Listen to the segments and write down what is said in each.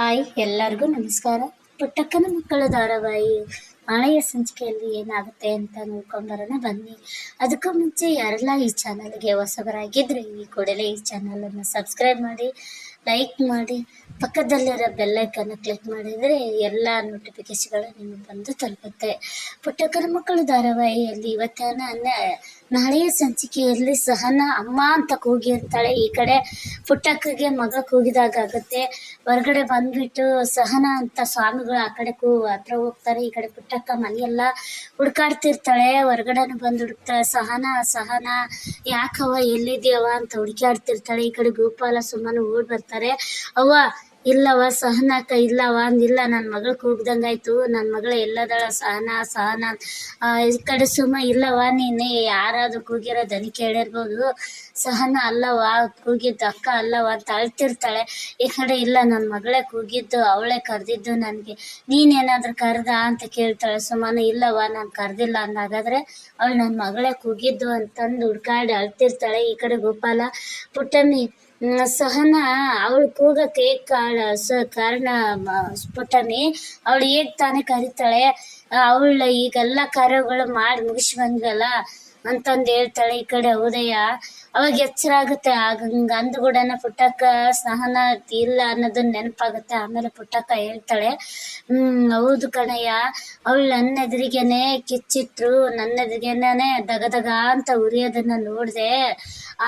Hi ಎಲ್ಲರಿಗೂ ನಮಸ್ಕಾರ ಪುಟ್ಟಕ್ಕನ ಮಕ್ಕಳ ಧಾರಾವಾಹಿ ನಾಳೆಯ ಸಂಚಿಕೆಯಲ್ಲಿ ಏನಾಗುತ್ತೆ ಅಂತ ನೋಡ್ಕೊಂಬರೋಣ ಬನ್ನಿ ಅದಕ್ಕೂ ಮುಂಚೆ ಯಾರೆಲ್ಲ ಈ ಚಾನಲ್ಗೆ ಹೊಸಬರಾಗಿದ್ದರೆ ಈ ಕೂಡಲೇ ಈ ಚಾನಲನ್ನು ಸಬ್ಸ್ಕ್ರೈಬ್ ಮಾಡಿ ಲೈಕ್ ಮಾಡಿ, ಪಕ್ಕದಲ್ಲಿರೋ ಬೆಲ್ಲೈಕನ್ನು ಕ್ಲಿಕ್ ಮಾಡಿದರೆ ಎಲ್ಲ ನೋಟಿಫಿಕೇಶನ್ಗಳು ನಿಮಗೆ ಬಂದು ತಲುಪುತ್ತೆ. ಪುಟ್ಟಕ್ಕನ ಮಕ್ಕಳು ಧಾರಾವಾಹಿಯಲ್ಲಿ ಇವತ್ತಿನ ನಾಳೆಯ ಸಂಚಿಕೆಯಲ್ಲಿ ಸಹನ ಅಮ್ಮ ಅಂತ ಕೂಗಿರ್ತಾಳೆ ಈ ಕಡೆ ಪುಟ್ಟಕ್ಕಗೆ ಮಗ ಕೂಗಿದಾಗ ಆಗುತ್ತೆ. ಹೊರಗಡೆ ಬಂದ್ಬಿಟ್ಟು ಸಹನ ಅಂತ ಸ್ವಾಮಿಗಳು ಆ ಕಡೆ ಕೂ, ಹತ್ರ ಹೋಗ್ತಾರೆ. ಈ ಕಡೆ ಪುಟ್ಟಕ್ಕ ಮನೆಯೆಲ್ಲ ಹುಡ್ಕಾಡ್ತಿರ್ತಾಳೆ. ಹೊರಗಡೆನು ಬಂದು ಹುಡುಕ್ತಾಳೆ ಸಹನ ಸಹನ ಯಾಕವ ಎಲ್ಲಿದ್ಯವ ಅಂತ ಹುಡುಕಾಡ್ತಿರ್ತಾಳೆ ಈ ಕಡೆ ಗೋಪಾಲ ಸುಮ್ಮನೆ ಓಡ್ ಬರ್ತಾರೆ ಅವ್ವ ಇಲ್ಲವ ಅಕ್ಕ ಇಲ್ಲವ ಅಂದಿಲ್ಲ ನನ್ನ ಮಗಳು ಕೂಗ್ದಂಗಾಯ್ತು ನನ್ನ ಮಗಳ ಎಲ್ಲದಳ ಸಹನ ಸಹನ ಈ ಕಡೆ ಸುಮ್ಮ ಇಲ್ಲವ ನೀನೆ ಯಾರಾದ್ರೂ ಕೂಗಿರೋ ದನಿ ಕೇಳಿರ್ಬೋದು ಸಹನ ಅಲ್ಲವ ಕೂಗಿದ್ದು ಅಕ್ಕ ಅಲ್ಲವ ಅಂತ ಅಳ್ತಿರ್ತಾಳೆ. ಈ ಕಡೆ ಇಲ್ಲ ನನ್ನ ಮಗಳೇ ಕೂಗಿದ್ದು, ಅವಳೇ ಕರೆದಿದ್ದು ನನಗೆ. ನೀನೇನಾದ್ರೂ ಕರೆದ ಅಂತ ಕೇಳ್ತಾಳೆ ಸುಮ್ಮನೆ ಇಲ್ಲವ ನಾನು ಕರೆದಿಲ್ಲ ಅಂದಾಗಾದ್ರೆ ಅವಳು ನನ್ನ ಮಗಳೇ ಕೂಗಿದ್ದು ಅಂತಂದು ಹುಡ್ಕಾಡಿ ಅಳ್ತಿರ್ತಾಳೆ ಈ ಕಡೆ ಗೋಪಾಲ. ಪುಟ್ಟಮ್ಮಿ ಸಹನ ಅವಳು ಕೂಗಕ್ಕೆ ಕಾಳ ಸ ಕಾರಣ ಮ- ಪುಟ್ಟಮ್ಮಿ ಅವಳು ಹೇಗ್ ತಾನೇ ಕರೀತಾಳೆ ಅವಳ ಈಗೆಲ್ಲ ಕಾರ್ಯಗಳು ಮಾಡಿ ಮುಗಿಸಿ ಬಂದ್ವಲ್ಲ ಅಂತಂದು ಹೇಳ್ತಾಳೆ ಈ ಕಡೆ ಉದಯ ಅವಾಗ ಎಚ್ಚರ ಆಗುತ್ತೆ, ಆಗ ಹಂಗ ಅಂದ ಕೂಡನ ಪುಟ್ಟಕ್ಕ ಸಹನ ಇಲ್ಲ ಅನ್ನೋದನ್ನ ನೆನಪಾಗುತ್ತೆ. ಆಮೇಲೆ ಪುಟ್ಟಕ್ಕ ಹೇಳ್ತಾಳೆ, ಹ್ಮ್, ಹೌದು ಕಣಯ್ಯ, ಅವಳು ನನ್ನ ಎದುರಿಗೆನೆ ಕಿಚ್ಚಿಟ್ರು ನನ್ನ ಎದುರಿಗೆನೆ ದಗ ದಗ ಅಂತ ಉರಿಯೋದನ್ನ ನೋಡಿದೆ,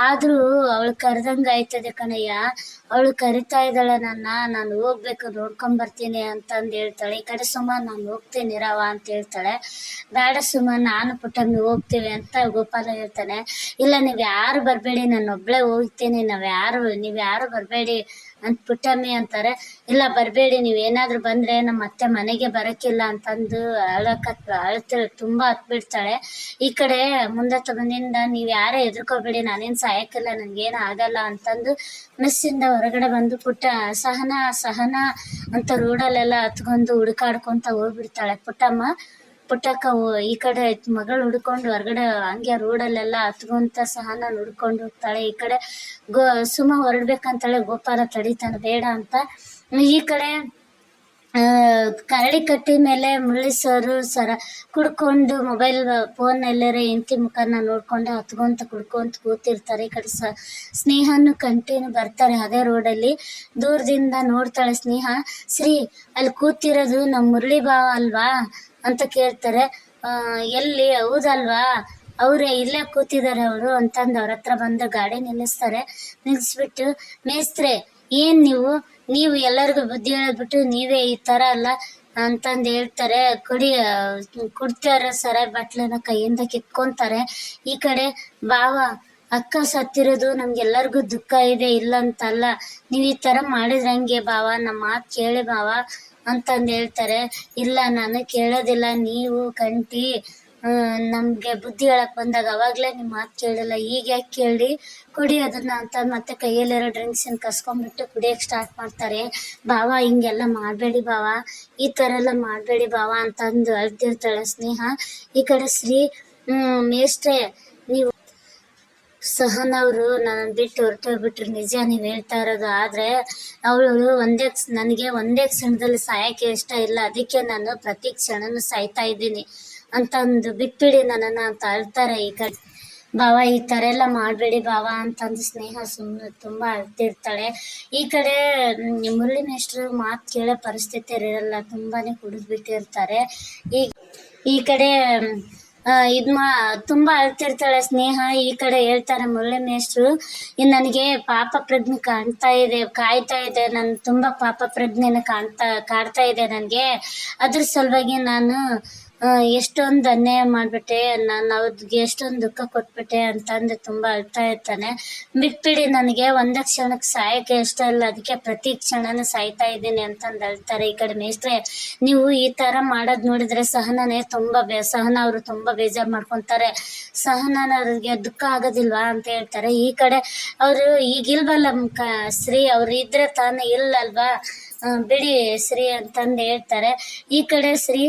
ಆದ್ರೂ ಅವಳು ಕರೆದಂಗ ಆಯ್ತದೆ ಕಣಯ್ಯ ಅವಳು ಕರಿತಾ ಇದ್ದಾಳೆ, ನನ್ನ, ನಾನು ಹೋಗ್ಬೇಕು, ನೋಡ್ಕೊಂಡ್ ಬರ್ತೀನಿ ಅಂತಂದು ಹೇಳ್ತಾಳೆ. ಈ ಕಡೆ ಸುಮ, ನಾನು ಹೋಗ್ತೀನಿ, ರವ ಅಂತ ಹೇಳ್ತಾಳೆ. ಬೇಡ ಸುಮ, ನಾನು ಪುಟ್ಟಮ್ಮಿ ಹೋಗ್ತೀವಿ ಅಂತ ಗೋಪಾಲ ಹೇಳ್ತಾನೆ. ಇಲ್ಲ, ನೀವು ಯಾರು ಬರಬೇಡಿ, ನಾನು ಒಬ್ಳೆ ಹೋಗ್ತೀನಿ, ನಾವ್ ಯಾರು, ನೀವು ಯಾರು ಬರಬೇಡಿ. ಅಂತ ಪುಟ್ಟಮ್ಮಿ ಅಂತಾರೆ. ಇಲ್ಲ, ಬರಬೇಡಿ, ನೀವು ಏನಾದರೂ ಬಂದ್ರೆ ನಮ್ಮ ಅತ್ತೆ ಮನೆಗೆ ಬರೋಕ್ಕಿಲ್ಲ ಅಂತಂದು ಅಳಕತ್ ಅಳ್ತಿರ್ ತುಂಬಾ ಹತ್ಬಿಡ್ತಾಳೆ. ಈ ಕಡೆ ಮುಂದೆ ತಗೊಂಡಿಂದ ನೀವು ಯಾರೇ ಎದ್ರುಕೋಬೇಡಿ, ನಾನೇನು ಸಾಯಕ್ಕಿಲ್ಲ ನನಗೇನು ಆಗಲ್ಲ ಅಂತಂದು ಮೆಸ್ಸಿಂದ ಹೊರಗಡೆ ಬಂದು ಪುಟ್ಟ ಸಹನ ಸಹನ ಅಂತ ರೋಡಲ್ಲೆಲ್ಲ ಹತ್ಕೊಂಡು ಹುಡುಕಾಡ್ಕೊಂತ ಹೋಗ್ಬಿಡ್ತಾಳೆ ಪುಟ್ಟಮ್ಮ. ಪುಟ್ಟಕ್ಕ ಈ ಕಡೆ ಮಗಳು ಹುಡ್ಕೊಂಡು ಹೊರಗಡೆ ಹಂಗೆ ರೋಡಲ್ಲೆಲ್ಲ ಹತ್ಕೊಂತ ಸಹನ ಹುಡ್ಕೊಂಡು ಹೋಗ್ತಾಳೆ. ಈ ಕಡೆ ಗೋ, ಸುಮ ಹೊರಡ್ಬೇಕಂತಾಳೆ, ಗೋಪಾಲ ತಡಿತಾನೆ, ಬೇಡ ಅಂತ. ಈ ಕಡೆ ಕರಡಿ ಕಟ್ಟಿ ಮೇಲೆ ಮುರಳಿ ಸರು ಕುಡ್ಕೊಂಡು ಮೊಬೈಲ್ ಫೋನ್ ಎಲ್ಲರ ಹೆಂಡತಿ ಮುಖನ ನೋಡ್ಕೊಂಡು ಹತ್ಕೊಂತ ಕುಡ್ಕೊಂತ ಕೂತಿರ್ತಾರೆ. ಈ ಕಡೆ ಸ, ಸ್ನೇಹನು ಕಂಟಿನ್ಯೂ ಬರ್ತಾರೆ ಅದೇ ರೋಡಲ್ಲಿ ದೂರದಿಂದ ನೋಡ್ತಾಳೆ ಸ್ನೇಹ, ಶ್ರೀ, ಅಲ್ಲಿ ಕೂತಿರೋದು ನಮ್ಮ ಮುರಳಿ ಭಾವ ಅಲ್ವಾ? ಅಂತ ಕೇಳ್ತಾರೆ. ಎಲ್ಲಿ, ಹೌದಲ್ವಾ? ಅವರೇ ಇಲ್ಲೇ ಕೂತಿದ್ದಾರೆ ಅವರು ಅಂತಂದು ಅವ್ರ ಹತ್ರ ಬಂದು ಗಾಡಿ ನಿಲ್ಲಿಸ್ತಾರೆ. ನಿಲ್ಲಿಸ್ಬಿಟ್ಟು ಮೇಸ್ತ್ರೆ, ಏನ್ ನೀವು? ನೀವು ಎಲ್ಲರಿಗೂ ಬುದ್ಧಿ ಹೇಳ್ಬಿಟ್ಟು ನೀವೇ ಈ ತರ ಅಲ್ಲ ಅಂತಂದು ಹೇಳ್ತಾರೆ. ಕುಡಿ ಕುಡ್ತಾರ ಸರ ಬಟ್ಲನ್ನ ಕೈಯಿಂದ ಕಿತ್ಕೊಂತಾರೆ. ಈ ಕಡೆ ಬಾವ ಅಕ್ಕ ಸತ್ತಿರೋದು ನಮ್ಗೆಲ್ಲರಿಗೂ ದುಃಖ ಇದೆ ಇಲ್ಲ ಅಂತಲ್ಲ ನೀವು ಈ ತರ ಮಾಡಿದ್ರೆ ಹಂಗೆ ಬಾವ ನಮ್ಮ ಮಾತು ಕೇಳಿ ಬಾವ ಅಂತಂದು ಹೇಳ್ತಾರೆ, ಇಲ್ಲ, ನಾನು ಕೇಳೋದಿಲ್ಲ, ನೀವು ಕಂಟಿ ನಮಗೆ ಬುದ್ಧಿ ಹೇಳಕ್ ಬಂದಾಗ ಅವಾಗಲೇ ನಿಮ್ಮ ಮಾತು ಕೇಳಿಲ್ಲ, ಈಗ ಯಾಕೆ ಕೇಳಿ ಕುಡಿ ಅದನ್ನ ಅಂತ ಮತ್ತೆ ಕೈಯಲ್ಲಿರೋ ಡ್ರಿಂಕ್ಸನ್ನು ಕಸ್ಕೊಂಡ್ಬಿಟ್ಟು ಕುಡಿಯಕ್ಕೆ ಸ್ಟಾರ್ಟ್ ಮಾಡ್ತಾರೆ. ಬಾವ ಹಿಂಗೆಲ್ಲ ಮಾಡಬೇಡಿ ಬಾವ ಈ ಥರ ಎಲ್ಲ ಮಾಡಬೇಡಿ ಬಾವ ಅಂತಂದು ಅಳ್ತಿರ್ತಾಳೆ ಸ್ನೇಹ. ಈ ಕಡೆ ಶ್ರೀ, ಹ್ಮ್ ಮೇಷ್ಟ್ರೆ ನೀವು ಸಹನ್ ಅವರು ನನ್ನ ಬಿಟ್ಟು ಹೊರಟೋಗ್ಬಿಟ್ರು. ನಿಜ ನೀವು ಹೇಳ್ತಾ ಇರೋದು. ಆದರೆ ಅವಳು ಒಂದೇ ನನಗೆ ಒಂದೇ ಕ್ಷಣದಲ್ಲಿ ಸಾಯಕ್ಕೆ ಇಷ್ಟ ಇಲ್ಲ. ಅದಕ್ಕೆ ನಾನು ಪ್ರತಿ ಕ್ಷಣನೂ ಸಾಯ್ತಾ ಇದ್ದೀನಿ. ಅಂತಂದು ಬಿಟ್ಬಿಡಿ ನನ್ನನ್ನು ಅಂತ ಅಳ್ತಾರೆ ಈ ಕಡೆ. ಬಾವ ಈ ಥರ ಎಲ್ಲ ಮಾಡಬೇಡಿ ಬಾವ ಅಂತಂದು ಸ್ನೇಹ ಸುಮ್ಮನೆ ತುಂಬ ಅಳ್ತಿರ್ತಾಳೆ. ಈ ಕಡೆ ಮುರಳಿ ಮೇಷ್ಟ್ರು ಮಾತು ಕೇಳೋ ಪರಿಸ್ಥಿತಿ ಇರಲ್ಲ. ತುಂಬಾನೇ ಕುಡಿದ್ಬಿಟ್ಟಿರ್ತಾರೆ. ಈ ಈ ಕಡೆ ಇದ್ ಮಾ, ತುಂಬಾ ಅಳ್ತಿರ್ತಾಳೆ ಸ್ನೇಹ. ಈ ಕಡೆ ಹೇಳ್ತಾರೆ ಮುರಳಿ ಮೇಷ್ಟ್ರು ಇನ್ ನನಗೆ ಪಾಪ ಪ್ರಜ್ಞೆ ಕಾಣ್ತಾ ಇದೆ, ಕಾಯ್ತಾ ಇದೆ. ನನ್ ತುಂಬಾ ಪಾಪ ಪ್ರಜ್ಞೆನ ಕಾಣ್ತಾ, ಕಾಡ್ತಾ ಇದೆ ನನಗೆ. ಅದ್ರ ಸಲುವಾಗಿ ನಾನು ಎಷ್ಟೊಂದು ಅನ್ಯಾಯ ಮಾಡಿಬಿಟ್ಟೆ, ನಾನು ಅವ್ರಿಗೆ ಎಷ್ಟೊಂದು ದುಃಖ ಕೊಟ್ಬಿಟ್ಟೆ ಅಂತಂದು ತುಂಬ ಅಳ್ತಾ ಇರ್ತಾನೆ. ಬಿಟ್ಬಿಡಿ ನನಗೆ, ಒಂದೇ ಕ್ಷಣಕ್ಕೆ ಸಾಯಕ್ಕೆ ಇಷ್ಟ ಇಲ್ಲ, ಅದಕ್ಕೆ ಪ್ರತಿ ಕ್ಷಣನೂ ಸಾಯ್ತಾ ಇದ್ದೀನಿ ಅಂತಂದು ಅಳ್ತಾರೆ ಈ ಕಡೆ ಮೇಸ್ಟ್ರೆ ನೀವು ಈ ಥರ ಮಾಡೋದು ನೋಡಿದ್ರೆ ಸಹನನೇ ತುಂಬ ಬೇ, ಸಹನ ಅವರು ತುಂಬ ಬೇಜಾರು ಮಾಡ್ಕೊತಾರೆ. ಸಹನ ಅವ್ರಿಗೆ ದುಃಖ ಆಗೋದಿಲ್ವಾ ಅಂತ ಹೇಳ್ತಾರೆ. ಈ ಕಡೆ ಅವರು ಈಗ ಇಲ್ವಲ್ಲ ಕ ಶ್ರೀ ಅವ್ರು ಇದ್ರೆ ತಾನೇ ಇಲ್ಲಲ್ವಾ? ಬಿಡಿ ಶ್ರೀ ಅಂತಂದು ಹೇಳ್ತಾರೆ. ಈ ಕಡೆ ಶ್ರೀ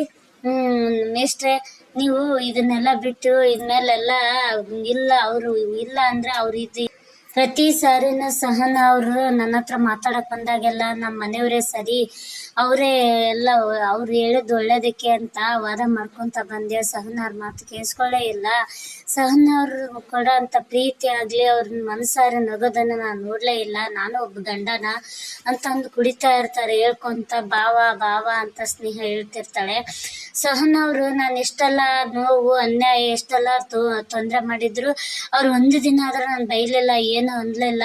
ಮೇಷ್ಟ್ರೆ ನೀವು ಇದನ್ನೆಲ್ಲ ಬಿಟ್ಟು ಇದ್ಮೇಲೆಲ್ಲ ಇಲ್ಲ ಅವರು ಇಲ್ಲ ಅಂದ್ರೆ ಅವ್ರ ಇದು ಪ್ರತಿ ಸಾರಿನ ಸಹನ ಅವರು ನನ್ನ ಹತ್ರ ಮಾತಾಡಕ್ ಬಂದಾಗೆಲ್ಲ ನಮ್ಮ ಮನೆಯವರೇ ಸರಿ, ಅವರೇ ಎಲ್ಲ ಅವ್ರು ಹೇಳಿದ್ದು ಒಳ್ಳೇದಕ್ಕೆ ಅಂತ ವಾದ ಮಾಡ್ಕೊಂತ ಬಂದೆ. ಸಹನ ಅವ್ರ ಮಾತು ಕೇಳಿಸ್ಕೊಳ್ಳೇ ಇಲ್ಲ. ಸಹನ ಅವ್ರು ಕೊಡೋ ಅಂತ ಪ್ರೀತಿ ಆಗಲಿ, ಅವ್ರ ಮನಸಾರೆ ನಗೋದನ್ನ ನಾನು ನೋಡಲೇ ಇಲ್ಲ. ನಾನು ಒಬ್ಬ ಗಂಡನ ಅಂತಂದು ಕುಡಿತಾ ಇರ್ತಾರೆ, ಹೇಳ್ಕೊಂತ ಬಾವ ಬಾವ ಅಂತ ಸ್ನೇಹ ಹೇಳ್ತಿರ್ತಾಳೆ. ಸಹನ ಅವರು ನಾನು ಎಷ್ಟೆಲ್ಲ ನೋವು, ಅನ್ಯಾಯ ಎಷ್ಟೆಲ್ಲ ತೊಂದರೆ ಮಾಡಿದ್ರು, ಅವ್ರು ಒಂದು ದಿನ ಆದ್ರೂ ನಾನು ಬೈಲಿಲ್ಲ, ಏನು ಅನ್ಲಿಲ್ಲ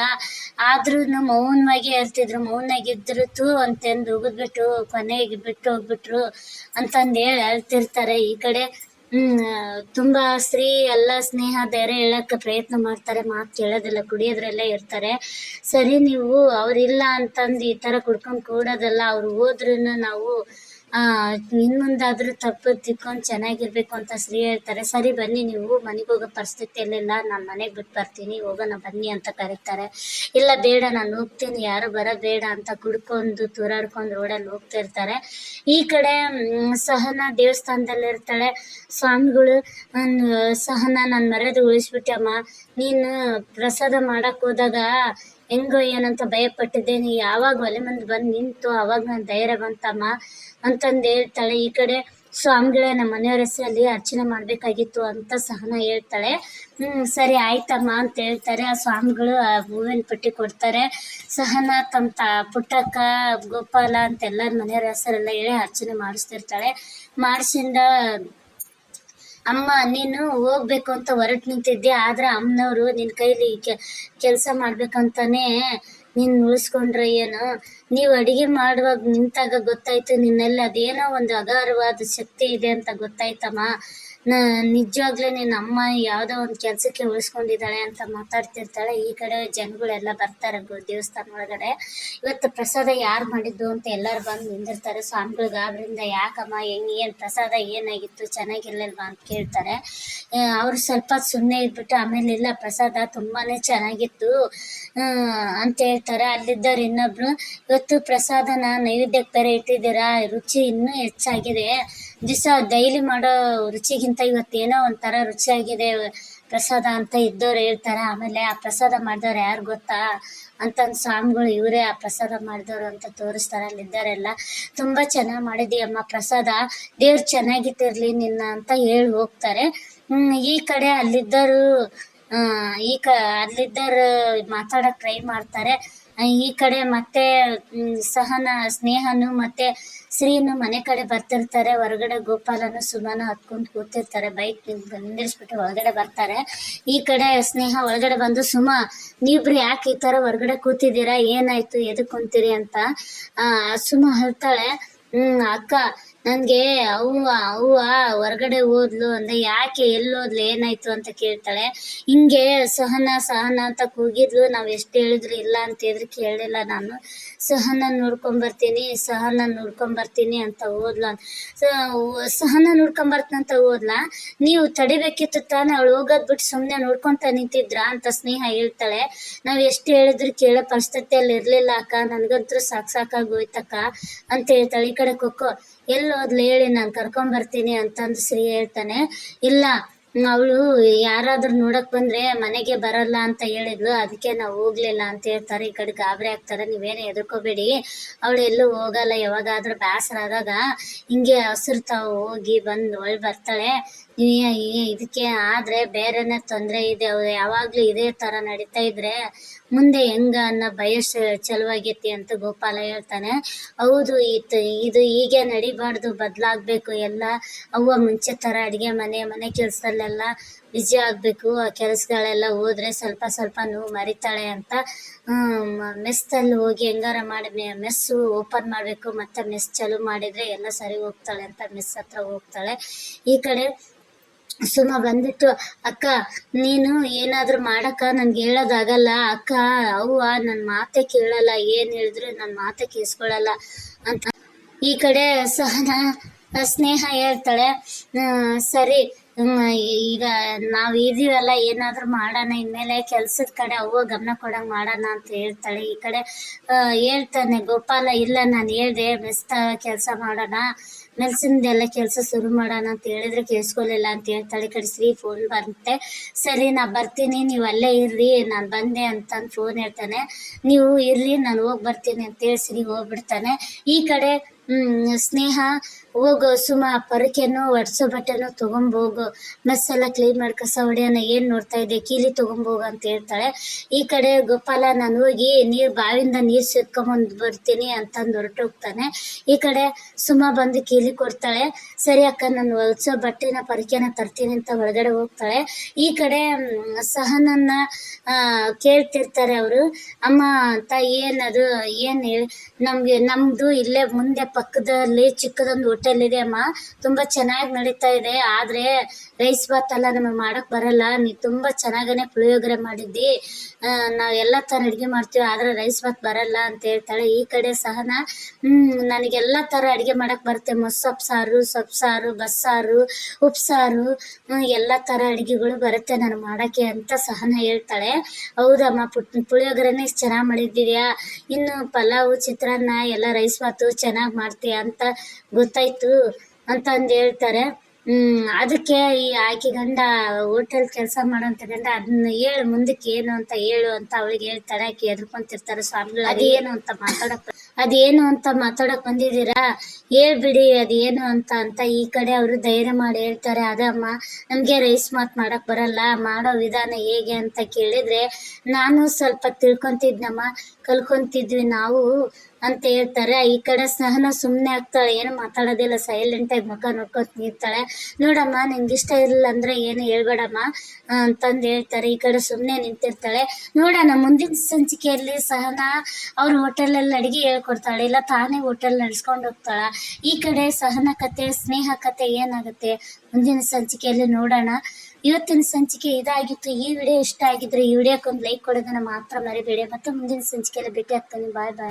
ಆದ್ರೂ ಮೌನವಾಗಿ ಹೇಳ್ತಿದ್ರು ಮೌನಾಗಿದ್ರು ತೂ ಅಂತಂದು ಉಗಿದ್ಬಿಟ್ಟು, ಕೊನೆಗೆ ಬಿಟ್ಟು ಹೋಗ್ಬಿಟ್ರು ಅಂತಂದು ಹೇಳಿ ಹೇಳ್ತಿರ್ತಾರೆ ಈ ಕಡೆ. ಹ್ಮ್, ತುಂಬಾ ಸ್ತ್ರೀ, ಎಲ್ಲ ಸ್ನೇಹ, ಧೈರ್ಯ ಹೇಳಕ್ಕೆ ಪ್ರಯತ್ನ ಮಾಡ್ತಾರೆ, ಮಾತು ಕೇಳೋದಿಲ್ಲ, ಕುಡಿಯೋದ್ರಲ್ಲೇ ಇರ್ತಾರೆ. ಸರಿ ನೀವು ಅವ್ರಿಲ್ಲ ಅಂತಂದು ಈ ತರ ಕುಡ್ಕೊಂಡ್ ಕೂಡೋದಲ್ಲ, ಅವ್ರು ಹೋದ್ರೂ ನಾವು ಆ ಇನ್ಮುಂದಾದ್ರೂ ತಪ್ಪು ತಿಕ್ಕೊಂಡು ಚೆನ್ನಾಗಿರ್ಬೇಕು ಅಂತ ಶ್ರೀ ಹೇಳ್ತಾರೆ. ಸರಿ, ಬನ್ನಿ, ನೀವು ಮನೆಗೆ ಹೋಗೋ ಪರಿಸ್ಥಿತಿಯಲ್ಲಿಲ್ಲ ನಾನು ಮನೆಗೆ ಬಿಟ್ಟು ಬರ್ತೀನಿ, ಹೋಗೋಣ, ಬನ್ನಿ ಅಂತ ಕರೀತಾರೆ. ಇಲ್ಲ, ಬೇಡ, ನಾನು ಹೋಗ್ತೀನಿ, ಯಾರು ಬರ ಬೇಡ ಅಂತ ಕುಡ್ಕೊಂಡು, ತೂರಾಡ್ಕೊಂಡು ರೋಡಲ್ಲಿ ಹೋಗ್ತಿರ್ತಾರೆ ಈ ಕಡೆ ಸಹನ ದೇವಸ್ಥಾನದಲ್ಲಿ ಇರ್ತಾಳೆ. ಸ್ವಾಮಿಗಳು ಸಹನ, ನಾನು ಮರ್ಯಾದೆ ಉಳಿಸ್ಬಿಟ್ಟಮ್ಮ. ನೀನು ಪ್ರಸಾದ ಮಾಡಕ್ ಹೋದಾಗ ಹೆಂಗೋ ಏನಂತ ಭಯಪಟ್ಟಿದ್ದೆ. ನೀ ಯಾವಾಗ ಒಲೆ ಮುಂದೆ ಬಂದು ನಿಂತು, ಅವಾಗ ನಾನು ಧೈರ್ಯ ಬಂತಮ್ಮ. ಅಂತಂದು ಹೇಳ್ತಾಳೆ, ಈ ಕಡೆ ಸ್ವಾಮಿಗಳೇ ನಮ್ಮ ಮನೆಯವರ ಹೆಸರಲ್ಲಿ ಅರ್ಚನೆ ಮಾಡಬೇಕಾಗಿತ್ತು ಅಂತ ಸಹನ ಹೇಳ್ತಾಳೆ. ಹ್ಞೂ ಸರಿ ಆಯ್ತಮ್ಮ ಅಂತ ಹೇಳ್ತಾರೆ. ಆ ಸ್ವಾಮಿಗಳು ಆ ಹೂವಿನ ಪಟ್ಟಿ ಕೊಡ್ತಾರೆ. ಸಹನ ತಮ್ಮ ತಾ, ಪುಟ್ಟಕ್ಕ, ಗೋಪಾಲ ಅಂತ ಎಲ್ಲರ ಮನೆಯವ್ರ ಹೆಸರೆಲ್ಲ ಹೇಳಿ ಅರ್ಚನೆ ಮಾಡಿಸ್ತಿರ್ತಾಳೆ. ಮಾಡಿಸಿಂದ ಅಮ್ಮ, ನೀನು ಹೋಗ್ಬೇಕು ಅಂತ ಹೊರಟು ನಿಂತಿದ್ದೆ, ಆದ್ರೆ ಅಮ್ಮನವರು ನಿನ್ನ ಕೈಲಿ ಕೆಲಸ ಮಾಡ್ಬೇಕಂತಾನೆ ನೀನು ಉಳಿಸ್ಕೊಂಡ್ರೆ ಏನು? ನೀವು ಅಡಿಗೆ ಮಾಡುವಾಗ ನಿಂತಾಗ ಗೊತ್ತಾಯ್ತು, ನಿನ್ನೆಲ್ಲ ಅದೇನೋ ಒಂದು ಅಗಾರವಾದ ಶಕ್ತಿ ಇದೆ ಅಂತ ಗೊತ್ತಾಯ್ತಮ್ಮ. ನ, ನಿಜವಾಗ್ಲೂ ನಿನ್ನ ಅಮ್ಮ ಯಾವುದೋ ಒಂದು ಕೆಲಸಕ್ಕೆ ಉಳಿಸ್ಕೊಂಡಿದ್ದಾಳೆ ಅಂತ ಮಾತಾಡ್ತಿರ್ತಾಳೆ. ಈ ಕಡೆ ಜನಗಳೆಲ್ಲ ಬರ್ತಾರೆ ದೇವಸ್ಥಾನ ಒಳಗಡೆ. ಇವತ್ತು ಪ್ರಸಾದ ಯಾರು ಮಾಡಿದ್ದು ಅಂತ ಎಲ್ಲರೂ ಬಂದು ನಿಂದಿರ್ತಾರೆ. ಸ್ವಾಮಿಗಳು ಗಾಬರಿಂದ ಯಾಕಮ್ಮ, ಹೆಂಗೆ, ಏನು ಪ್ರಸಾದ ಏನಾಗಿತ್ತು, ಚೆನ್ನಾಗಿರ್ಲಿಲ್ವಾ ಅಂತ ಕೇಳ್ತಾರೆ. ಅವರು ಸ್ವಲ್ಪ ಸುಮ್ಮನೆ ಇದ್ಬಿಟ್ಟು ಆಮೇಲೆ ಇಲ್ಲ, ಪ್ರಸಾದ ತುಂಬಾ ಚೆನ್ನಾಗಿತ್ತು ಅಂತ ಹೇಳ್ತಾರೆ. ಅಲ್ಲಿದ್ದವ್ರು ಇನ್ನೊಬ್ರು ಇವತ್ತು ಪ್ರಸಾದನ ನೈವೇದ್ಯಕ್ಕೆ ಬೇರೆ ಇಟ್ಟಿದ್ದೀರಾ? ರುಚಿ ಇನ್ನೂ ಹೆಚ್ಚಾಗಿದೆ. ದಿವಸ ಡೈಲಿ ಮಾಡೋ ರುಚಿಗಿಂತ ಇವತ್ತೇನೋ ಒಂಥರ ರುಚಿಯಾಗಿದೆ ಪ್ರಸಾದ ಅಂತ ಇದ್ದವ್ರು ಹೇಳ್ತಾರೆ. ಆಮೇಲೆ ಆ ಪ್ರಸಾದ ಮಾಡಿದವ್ರು ಯಾರು ಗೊತ್ತಾ? ಅಂತಂದು ಸ್ವಾಮಿಗಳು ಇವರೇ ಆ ಪ್ರಸಾದ ಮಾಡಿದವರು ಅಂತ ತೋರಿಸ್ತಾರೆ ಅಲ್ಲಿದ್ದಾರೆಲ್ಲ ತುಂಬ ಚೆನ್ನಾಗಿ ಮಾಡಿದೀಯಮ್ಮ ಪ್ರಸಾದ. ದೇವ್ರು ಚೆನ್ನಾಗಿಟ್ಟಿರ್ಲಿ ನಿನ್ನ ಅಂತ ಹೇಳಿ ಹೋಗ್ತಾರೆ. ಈ ಕಡೆ ಅಲ್ಲಿದ್ದರು ಈ ಕ, ಅಲ್ಲಿದ್ದರು ಮಾತಾಡಕ್ಕೆ ಟ್ರೈ ಮಾಡ್ತಾರೆ. ಈ ಕಡೆ ಮತ್ತೆ ಸಹನ, ಸ್ನೇಹನು ಮತ್ತೆ ಶ್ರೀನು ಮನೆ ಕಡೆ ಬರ್ತಿರ್ತಾರೆ. ಹೊರಗಡೆ ಗೋಪಾಲನು ಸುಮನ ಹತ್ಕೊಂಡು ಕೂತಿರ್ತಾರೆ. ಬೈಕ್ ನಿಂದಿರಿಸ್ಬಿಟ್ಟು ಒಳಗಡೆ ಬರ್ತಾರೆ. ಈ ಕಡೆ ಸ್ನೇಹ ಒಳಗಡೆ ಬಂದು, ಸುಮ, ನೀವಿಬ್ರು ಯಾಕೆ ಈ ಥರ ಹೊರಗಡೆ ಕೂತಿದ್ದೀರಾ? ಏನಾಯ್ತು? ಎದಕ್ಕೆ ಕುಂತೀರಿ ಅಂತ ಸುಮ ಹೇಳ್ತಾಳೆ. ಹ್ಮ್, ಅಕ್ಕ ನನಗೆ ಅವ್ವ ಅವ್ವ ಹೊರಗಡೆ ಹೋದ್ಲು ಅಂದ್ರೆ ಯಾಕೆ ಎಲ್ಲಿ ಹೋದ್ಲು, ಏನಾಯ್ತು ಅಂತ ಕೇಳ್ತಾಳೆ. ಹಿಂಗೆ ಸಹನ ಸಹನ ಅಂತ ಕೂಗಿದ್ಲು. ನಾವು ಎಷ್ಟು ಹೇಳಿದ್ರು ಇಲ್ಲ ಅಂತ ಹೇಳಿದ್ರು ಕೇಳಲಿಲ್ಲ ನಾನು. ಸಹನ ನೋಡ್ಕೊಂಬರ್ತೀನಿ ಸಹನ ನೋಡ್ಕೊಂಬರ್ತೀನಿ ಅಂತ ಹೋದ್ಲು ಸಹನ ಅಂತ ಹೋದ್ಲ? ನೀವು ತಡಿಬೇಕಿತ್ತು ತಾನೇ, ಅವಳು ಹೋಗೋದ್ ಬಿಟ್ಟು ಸುಮ್ಮನೆ ನೋಡ್ಕೊಂತ ನಿಂತಿದ್ರಾ ಅಂತ ಸ್ನೇಹ ಹೇಳ್ತಾಳೆ. ನಾವು ಎಷ್ಟು ಹೇಳಿದ್ರು ಕೇಳೋ ಪರಿಸ್ಥಿತಿಯಲ್ಲಿ ಇರಲಿಲ್ಲ ಅಕ್ಕ. ನನಗಂತೂ ಸಾಕ್ ಸಾಕಾಗಿ ಹೋಯ್ತಕ್ಕ ಅಂತ ಹೇಳ್ತಾಳೆ ಈ ಕಡೆ ಕೊಕ್ಕೋ ಎಲ್ಲಿ ಹೋದ್ಲು ಹೇಳಿ ನಾನು ಕರ್ಕೊಂಬರ್ತೀನಿ ಅಂತಂದು ಶ್ರೀ ಹೇಳ್ತಾನೆ. ಇಲ್ಲ, ಅವಳು ಯಾರಾದ್ರೂ ನೋಡಕ್ ಬಂದ್ರೆ ಮನೆಗೆ ಬರಲ್ಲ ಅಂತ ಹೇಳಿದ್ಲು. ಅದಕ್ಕೆ ನಾವು ಹೋಗ್ಲಿಲ್ಲ ಅಂತ ಹೇಳ್ತಾರೆ. ಈ ಕಡೆ ಗಾಬರಿ ಆಗ್ತಾರೆ. ನೀವೇನು ಎದುರ್ಕೋಬೇಡಿ ಅವಳು ಎಲ್ಲೂ ಹೋಗಲ್ಲ. ಯಾವಾಗಾದ್ರೂ ಬೇಸರ ಆದಾಗ ಹಿಂಗೆ ಹಸಿರ್ತಾವ್ ಹೋಗಿ ಬಂದು ಅವಳು ಬರ್ತಾಳೆ. ಇದಕ್ಕೆ ಆದ್ರೆ ಬೇರೆನೇ ತೊಂದರೆ ಇದೆ. ಅವ್ರು ಯಾವಾಗ್ಲೂ ಇದೇ ತರ ನಡೀತಾ ಇದ್ರೆ ಮುಂದೆ ಹೆಂಗ ಅನ್ನೋ ಭಯ ಚಲುವಾಗೈತಿ ಅಂತ ಗೋಪಾಲ ಹೇಳ್ತಾನೆ. ಹೌದು ಇತ್ತು ಇದು ಹೀಗೆ ನಡಿಬಾರ್ದು, ಬದಲಾಗಬೇಕು. ಎಲ್ಲ ಅವ್ವ ಮುಂಚೆ ಥರ ಅಡುಗೆ ಮನೆ ಮನೆ ಕೆಲಸದಲ್ಲೆಲ್ಲ ಬಿಜಿ ಆಗಬೇಕು. ಆ ಕೆಲಸಗಳೆಲ್ಲ ಹೋದ್ರೆ ಸ್ವಲ್ಪ ಸ್ವಲ್ಪ ನೋವು ಮರಿತಾಳೆ ಅಂತ. ಮೆಸ್ಸಲ್ಲಿ ಹೋಗಿ ಹೆಂಗಾರ ಮಾಡಿ ಮೆಸ್ಸು ಓಪನ್ ಮಾಡಬೇಕು. ಮತ್ತೆ ಮೆಸ್ ಚಾಲು ಮಾಡಿದರೆ ಎಲ್ಲ ಸರಿ ಹೋಗ್ತಾಳೆ ಅಂತ ಮೆಸ್ ಹತ್ರ ಹೋಗ್ತಾಳೆ. ಈ ಕಡೆ ಸುಮ ಬಂದ್ಬಿಟ್ಟು, ಅಕ್ಕ, ನೀನು ಏನಾದರೂ ಮಾಡಕ್ಕ ನನ್ಗೆ ಹೇಳೋದಾಗಲ್ಲ, ಅಕ್ಕ, ಅವ್ವ ನನ್ನ ಮಾತೆ ಕೇಳಲ್ಲ, ಏನು ಹೇಳಿದ್ರು ನನ್ನ ಮಾತೆ ಕೇಳಿಸ್ಕೊಳ್ಳಲ್ಲ ಅಂತ. ಈ ಕಡೆ ಸಹನ, ಸ್ನೇಹ ಹೇಳ್ತಾಳೆ ಸರಿ ಈಗ ನಾವ್ ಇದೀವಲ್ಲ ಏನಾದರೂ ಮಾಡೋಣ, ಇನ್ಮೇಲೆ ಕೆಲ್ಸದ ಕಡೆ ಅವ್ವ ಗಮನ ಕೊಡಂಗ್ ಮಾಡೋಣ ಅಂತ ಹೇಳ್ತಾಳೆ. ಈ ಕಡೆ ಹೇಳ್ತಾನೆ, ಗೋಪಾಲ, ಇಲ್ಲ, ನಾನು ಹೇಳ್ದೆ ಬೆಸ್ತ ಕೆಲಸ ಮಾಡೋಣ ಮೆಲ್ಸಿಂದೆಲ್ಲ ಕೆಲಸ ಶುರು ಮಾಡೋಣ ಅಂತ ಹೇಳಿದ್ರೆ ಕೇಳಿಸ್ಕೊಳ್ಳಿಲ್ಲ ಅಂತ ಹೇಳ್ತಾಳೆ. ಈ ಕಡೆ ಶ್ರೀ ಫೋನ್ ಬಂತೆ. ಸರಿ ನಾ ಬರ್ತೀನಿ, ನೀವು ಅಲ್ಲೇ ಇರ್ರಿ, ನಾನು ಬಂದೆ ಅಂತಂದು ಫೋನ್ ಹೇಳ್ತಾನೆ. ನೀವು ಇರ್ರಿ, ನಾನು ಹೋಗಿ ಬರ್ತೀನಿ ಅಂತೇಳಿ ಶ್ರೀ ಹೋಗ್ಬಿಡ್ತಾನೆ. ಈ ಕಡೆ ಸ್ನೇಹ ಹೋಗು, ಸುಮ, ಪರಕೆನು ಒಡ್ಸೋ ಬಟ್ಟೆನು ತಗೊಂಬೋಗು. ಮೆಸ್ ಎಲ್ಲ ಕ್ಲೀನ್ ಮಾಡಿ, ಕಸ ಏನ್ ಏನು ನೋಡ್ತಾ ಇದ್ದೆ, ಕೀಲಿ ತಗೊಂಬೋಗು ಅಂತ ಹೇಳ್ತಾಳೆ. ಈ ಕಡೆ ಗೋಪಾಲ, ನಾನು ಹೋಗಿ ನೀರು, ಬಾವಿಯಿಂದ ನೀರು ಸೇದ್ಕೊಂಬಂದು ಬರ್ತೀನಿ ಅಂತಂದು ಹೊರಟೋಗ್ತಾನೆ ಈ ಕಡೆ ಸುಮ ಬಂದು ಕೀಲಿ ಕೊಡ್ತಾಳೆ. ಸರಿ ಅಕ್ಕ, ನಾನು ಹೊಲ್ಸೋ ಬಟ್ಟೆನ, ಪರಕೆನ ತರ್ತೀನಿ ಅಂತ ಒಳಗಡೆ ಹೋಗ್ತಾಳೆ. ಈ ಕಡೆ ಸಹನನ್ನ ಕೇಳ್ತಿರ್ತಾರೆ ಅವರು. ಅಮ್ಮ, ಅಂತ ಏನದು, ಏನು ಹೇಳಿ, ನಮಗೆ ನಮ್ಮದು ಇಲ್ಲೇ ಮುಂದೆ ಪಕ್ಕದಲ್ಲಿ ಚಿಕ್ಕದೊಂದು ಹೋಟೆಲ್ ಇದೆ ಅಮ್ಮ. ತುಂಬಾ ಚೆನ್ನಾಗಿ ನಡೀತಾ ಇದೆ. ಆದ್ರೆ ರೈಸ್ ಬಾತ್ ಎಲ್ಲ ನಮಗೆ ಮಾಡಕ್ ಬರಲ್ಲ. ನೀ ತುಂಬಾ ಚೆನ್ನಾಗೇ ಪುಳಿಯೋಗರೆ ಮಾಡಿದ್ದಿ. ನಾವು ಎಲ್ಲ ತರ ಅಡುಗೆ ಮಾಡ್ತೀವಿ, ಆದ್ರೆ ರೈಸ್ ಬಾತ್ ಬರಲ್ಲ ಅಂತ ಹೇಳ್ತಾಳೆ. ಈ ಕಡೆ ಸಹನ ನನಗೆಲ್ಲ ತರ ಅಡುಗೆ ಮಾಡೋಕ್ಕೆ ಬರುತ್ತೆ. ಮೊಸಪ್ ಸಾರು, ಸೊಪ್ಪು ಸಾರು ಬಸ್ಸಾರು ಉಪ್ಸಾರು ಎಲ್ಲ ಥರ ಅಡುಗೆಗಳು ಬರುತ್ತೆ ನಾನು ಮಾಡಕ್ಕೆ ಅಂತ ಸಹನ ಹೇಳ್ತಾಳೆ. ಹೌದಮ್ಮ, ಪುಟ್, ಪುಳಿಯೋಗರೆನೇ ಚೆನ್ನಾಗಿ ಮಾಡಿದ್ದೀಯಾ? ಇನ್ನು ಪಲಾವು, ಚಿತ್ರಾನ್ನ, ಎಲ್ಲ ರೈಸ್ ಬಾತು ಚೆನ್ನಾಗಿ ಮಾಡ್ತೀಯ ಅಂತ ಗೊತ್ತಾಯ್ತು. ಅಂತಂದು ಹೇಳ್ತಾರೆ. ಹ್ಮ್, ಅದಕ್ಕೆ ಈ ಆಕೆ ಗಂಡ ಹೋಟೆಲ್ ಕೆಲಸ ಮಾಡೋಂಥ ಗಂಡ ಅದನ್ನ ಹೇಳು ಮುಂದಕ್ಕೆ ಏನು ಅಂತ ಹೇಳು ಅಂತ ಅವಳಿಗೆ ಹೇಳ್ತಾರೆ ಆಕೆ ಎದ್ಕೊಂತಿರ್ತಾರೆ ಸ್ವಾಮಿಗಳು ಅದೇನು ಅಂತ ಮಾತಾಡಕ್ ಅದೇನು ಅಂತ ಮಾತಾಡಕ್ ಬಂದಿದ್ದೀರಾ? ಹೇಳ್ಬಿಡಿ ಅದೇನು ಅಂತ ಅಂತ ಈ ಕಡೆ ಅವರು ಧೈರ್ಯ ಮಾಡಿ ಹೇಳ್ತಾರೆ. ಅದಮ್ಮ, ನಮಗೆ ರೈಸ್ ಮಾತ್ ಮಾಡಕ್ ಬರಲ್ಲ. ಮಾಡೋ ವಿಧಾನ ಹೇಗೆ ಅಂತ ಕೇಳಿದ್ರೆ, ನಾನು ಸ್ವಲ್ಪ ತಿಳ್ಕೊಂತಿದ್ನಮ್ಮ, ಕಲ್ಕೊಂತಿದ್ವಿ ನಾವು. ಅಂತ ಹೇಳ್ತಾರೆ. ಈ ಕಡೆ ಸಹನ ಸುಮ್ಮನೆ ಆಗ್ತಾಳೆ, ಏನು ಮಾತಾಡೋದಿಲ್ಲ ಸೈಲೆಂಟ್ ಆಗಿ ಮುಖ ನೋಡ್ಕೊತ ನಿಂತಾಳೆ. ನೋಡಮ್ಮ, ನಿಂಗೆ ಇಷ್ಟ ಇರಲಿಲ್ಲ ಅಂದ್ರೆ ಏನು ಹೇಳ್ಬೇಡಮ್ಮ ಅಂತಂದು ಹೇಳ್ತಾರೆ. ಈ ಕಡೆ ಸುಮ್ಮನೆ ನಿಂತಿರ್ತಾಳೆ. ನೋಡೋಣ, ಮುಂದಿನ ಸಂಚಿಕೆಯಲ್ಲಿ ಸಹನ ಅವ್ರ ಹೋಟೆಲಲ್ಲಿ ಅಡುಗೆ ಹೇಳ್ಕೊಡ್ತಾಳೆ, ಇಲ್ಲ ತಾನೇ ಹೋಟೆಲ್ ನಡೆಸ್ಕೊಂಡು ಹೋಗ್ತಾಳ. ಈ ಕಡೆ ಸಹನ ಕತೆ, ಸ್ನೇಹ ಕತೆ ಏನಾಗುತ್ತೆ? ಮುಂದಿನ ಸಂಚಿಕೆಯಲ್ಲಿ ನೋಡೋಣ. ಇವತ್ತಿನ ಸಂಚಿಕೆ ಇದಾಗಿತ್ತು. ಈ ವಿಡಿಯೋ ಇಷ್ಟ ಆಗಿದ್ರೆ ಈ ವಿಡಿಯೋಕ್ಕೊಂದು ಲೈಕ್ ಕೊಡೋದನ್ನ ಮಾತ್ರ ಮರಿಬೇಡಿ. ಮತ್ತೆ ಮುಂದಿನ ಸಂಚಿಕೆಯಲ್ಲಿ ಭೇಟಿ ಆಗ್ತಾನೆ. ಬಾಯ್ ಬಾಯ್.